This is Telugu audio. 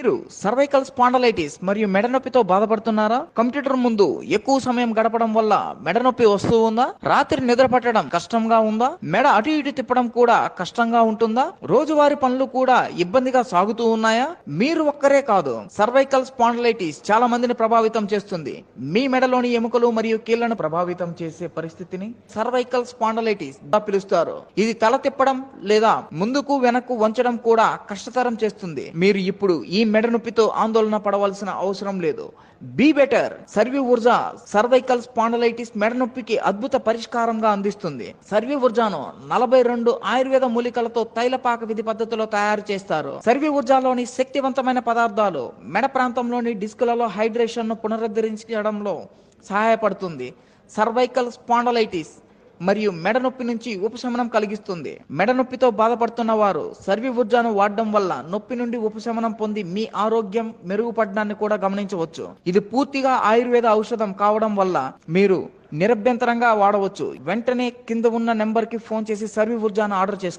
మీరు సర్వైకల్ స్పాండలైటిస్ మరియు మెడ నొప్పితో బాధపడుతున్నారా? కంప్యూటర్ ముందు ఎక్కువ సమయం గడపడం వల్ల మెడ నొప్పి వస్తూ ఉందా? రాత్రి నిద్ర పట్టడం కష్టంగా ఉందా? మెడ అటు ఇటు తిప్పడం కూడా కష్టంగా ఉంటుందా? రోజువారి పనులు కూడా ఇబ్బందిగా సాగుతూ ఉన్నాయా? మీరు ఒక్కరే కాదు సర్వైకల్ స్పాండలైటిస్ చాలా మందిని ప్రభావితం చేస్తుంది. మీ మెడలోని ఎముకలు మరియు కీళ్ళను ప్రభావితం చేసే పరిస్థితిని సర్వైకల్ స్పాండలైటిస్గా పిలుస్తారు. ఇది తల తిప్పడం లేదా ముందుకు వెనక్కు వంచడం కూడా కష్టతరం చేస్తుంది. మీరు ఇప్పుడు ఈ మెడ నొప్పితో ఆందోళన పడవలసిన అవసరం లేదు. బీ బెటర్ సర్వీ ఊర్జా సర్వైకల్ స్పాండలైటిస్ మెడ నొప్పికి అద్భుత పరిష్కారంగా అందిస్తుంది. సర్వీ ఊర్జాను నలభై రెండు ఆయుర్వేద మూలికలతో తైలపాక విధి పద్ధతిలో తయారు చేస్తారు. సర్వీ ఊర్జాలోని శక్తివంతమైన పదార్థాలు మెడ ప్రాంతంలోని డిస్కులలో హైడ్రేషన్ను పునరుద్ధరించడంలో సహాయపడుతుంది. సర్వైకల్ స్పాండలైటిస్ మరియు మెడ నొప్పి నుంచి ఉపశమనం కలిగిస్తుంది. మెడ నొప్పితో బాధపడుతున్న వారు సర్వి ఊర్జాను వాడడం వల్ల నొప్పి నుండి ఉపశమనం పొంది మీ ఆరోగ్యం మెరుగుపడడాన్ని కూడా గమనించవచ్చు. ఇది పూర్తిగా ఆయుర్వేద ఔషధం కావడం వల్ల మీరు నిరభ్యంతరంగా వాడవచ్చు. వెంటనే కింద ఉన్న నెంబర్కి ఫోన్ చేసి సర్వి ఊర్జాను ఆర్డర్ చేసుకోండి.